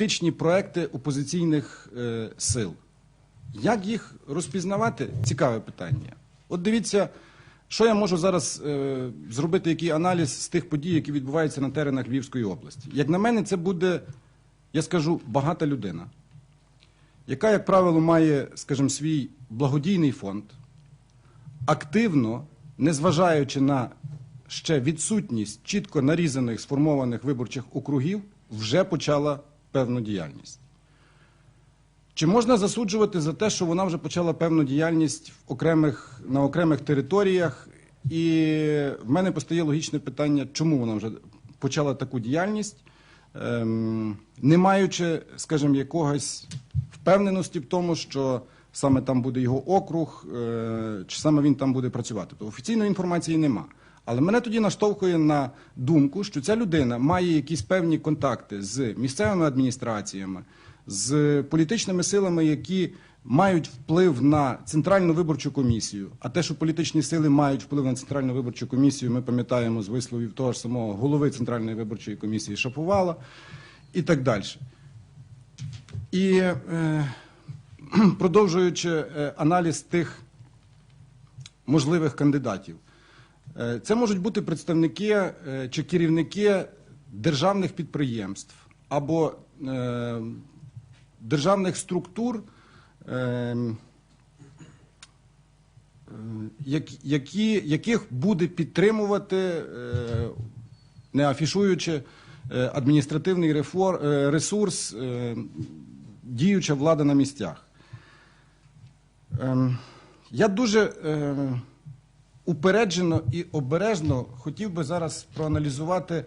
політичні проекти опозиційних е, сил. Як їх розпізнавати? Цікаве питання. От дивіться, що я можу зараз е, зробити, який аналіз з тих подій, які відбуваються на теренах Львівської області. Як на мене, це буде, я скажу, багата людина, яка, як правило, має, скажімо, свій благодійний фонд, активно, незважаючи на ще відсутність чітко нарізаних сформованих виборчих округів, вже почала певну діяльність. Чи можна засуджувати за те, що вона вже почала певну діяльність в окремих, на окремих територіях? І в мене постає логічне питання, чому вона вже почала таку діяльність, ем, не маючи, скажімо, якогось впевненості в тому, що саме там буде його округ, е, чи саме він там буде працювати. То офіційної інформації нема. Але мене тоді наштовхує на думку, що ця людина має якісь певні контакти з місцевими адміністраціями, з політичними силами, які мають вплив на центральну виборчу комісію. А те, що політичні сили мають вплив на центральну виборчу комісію, ми пам'ятаємо з висловів того ж самого голови центральної виборчої комісії Шаповала і так далі. І е, продовжуючи е, аналіз тих можливих кандидатів. Е, Це можуть бути представники е, чи керівники державних підприємств або е, державних структур, як- які, яких буде підтримувати, не афішуючи адміністративний рефор- ресурс, діюча влада на місцях. Ем, Я дуже упереджено і обережно хотів би зараз проаналізувати